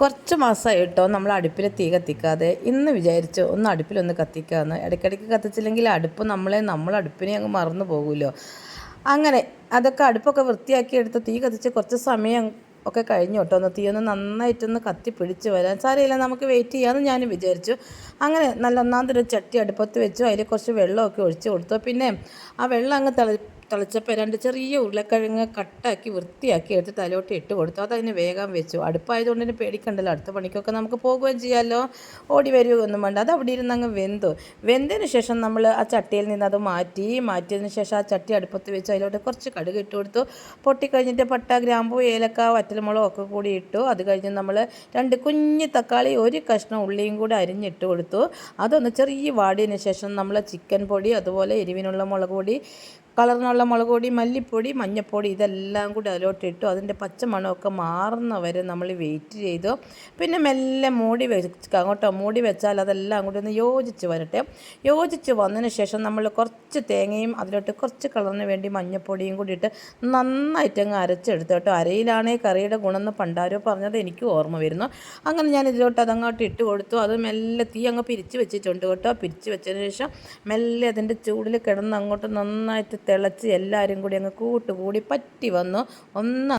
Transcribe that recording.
കുറച്ച് മാസമായി കേട്ടോ നമ്മൾ അടുപ്പിൽ തീ കത്തിക്കാതെ ഇന്ന് വിചാരിച്ചു ഒന്ന് അടുപ്പിലൊന്ന് കത്തിക്കാമെന്ന് ഇടയ്ക്കിടയ്ക്ക് കത്തിച്ചില്ലെങ്കിൽ അടുപ്പ് നമ്മളെ നമ്മൾ അടുപ്പിനെ അങ്ങ് മറന്നു പോകുമല്ലോ അങ്ങനെ അതൊക്കെ അടുപ്പൊക്കെ വൃത്തിയാക്കി എടുത്ത് തീ കത്തിച്ച് കുറച്ച് സമയം ഒക്കെ കഴിഞ്ഞു കേട്ടോ. ഒന്ന് തീ ഒന്ന് നന്നായിട്ടൊന്ന് കത്തി പിടിച്ച് വരാൻ. സാരമില്ല നമുക്ക് വെയിറ്റ് ചെയ്യാമെന്ന് ഞാൻ വിചാരിച്ചു. അങ്ങനെ നല്ല ഒന്നാം തരം ചട്ടി അടുപ്പത്ത് വെച്ചു. അതിൽ കുറച്ച് വെള്ളമൊക്കെ ഒഴിച്ച് കൊടുത്തു. പിന്നെ ആ വെള്ളം അങ്ങ് തിള തിളച്ചപ്പോൾ രണ്ട് ചെറിയ ഉരുളക്കിഴങ്ങ് കട്ടാക്കി വൃത്തിയാക്കി എടുത്ത് തലോട്ട് ഇട്ട് കൊടുത്തു. അതതിന് വേഗം വെച്ചു. അടുപ്പായതുകൊണ്ട് തന്നെ പേടിക്കണ്ടല്ലോ. അടുത്ത പണിക്കൊക്കെ നമുക്ക് പോകുകയും ചെയ്യാമല്ലോ ഓടി വരികയൊന്നും വേണ്ട. അത് അവിടെ ഇരുന്ന് അങ്ങ് വെന്തു. വെന്തതിന് ശേഷം നമ്മൾ ആ ചട്ടിയിൽ നിന്ന് അത് മാറ്റി. മാറ്റിയതിന് ശേഷം ആ ചട്ടി അടുപ്പത്ത് വെച്ച് അതിലോട്ട് കുറച്ച് കടുക് ഇട്ട് കൊടുത്തു. പൊട്ടിക്കഴിഞ്ഞിട്ട് പട്ട ഗ്രാമ്പൂ ഏലക്ക വറ്റൽമുളകും ഒക്കെ കൂടി ഇട്ടു. അത് കഴിഞ്ഞ് നമ്മൾ രണ്ട് കുഞ്ഞ് തക്കാളി ഒരു കഷ്ണം ഉള്ളിയും കൂടി അരിഞ്ഞിട്ട് കൊടുത്തു. അതൊന്ന് ചെറിയ വാടിയതിന് ശേഷം നമ്മൾ ചിക്കൻ പൊടി അതുപോലെ എരിവിനുള്ള മുളക് പൊടി കളറിനുള്ള മുളക് പൊടി മല്ലിപ്പൊടി മഞ്ഞൾപ്പൊടി ഇതെല്ലാം കൂടി അതിലോട്ട് ഇട്ടു അതിന്റെ പച്ചമണമൊക്കെ മാറുന്ന വരെ നമ്മൾ വെയിറ്റ് ചെയ്തു. പിന്നെ മെല്ലെ മൂടി വെച്ച് അങ്ങോട്ടോ മൂടി വെച്ചാൽ അതെല്ലാം കൂടി ഒന്ന് യോജിച്ച് വരട്ടെ. യോജിച്ച് വന്നതിന് ശേഷം നമ്മൾ കുറച്ച് തേങ്ങയും അതിലോട്ട് കുറച്ച് കളറിന് വേണ്ടി മഞ്ഞൾപ്പൊടിയും കൂടി ഇട്ട് നന്നായിട്ട് അങ്ങ് അരച്ചെടുത്തു കേട്ടോ. അരയിലാണേ കറിയുടെ ഗുണം എന്ന് പണ്ടാരോ പറഞ്ഞത് എനിക്ക് ഓർമ്മ വരുന്നു. അങ്ങനെ ഞാൻ ഇതിലോട്ട് അതങ്ങോട്ട് ഇട്ട് കൊടുത്തു. അത് മെല്ലെ തീ അങ്ങ് പിരിച്ച് വെച്ചിട്ടുണ്ട് കേട്ടോ. പിരിച്ച് വെച്ചതിന് ശേഷം മെല്ലെ അതിന്റെ ചൂടിൽ കിടന്ന് അങ്ങോട്ട് നന്നായിട്ട് തിളച്ച് എല്ലാവരും കൂടി അങ്ങ് കൂട്ടുകൂടി പറ്റി വന്നു. ഒന്ന്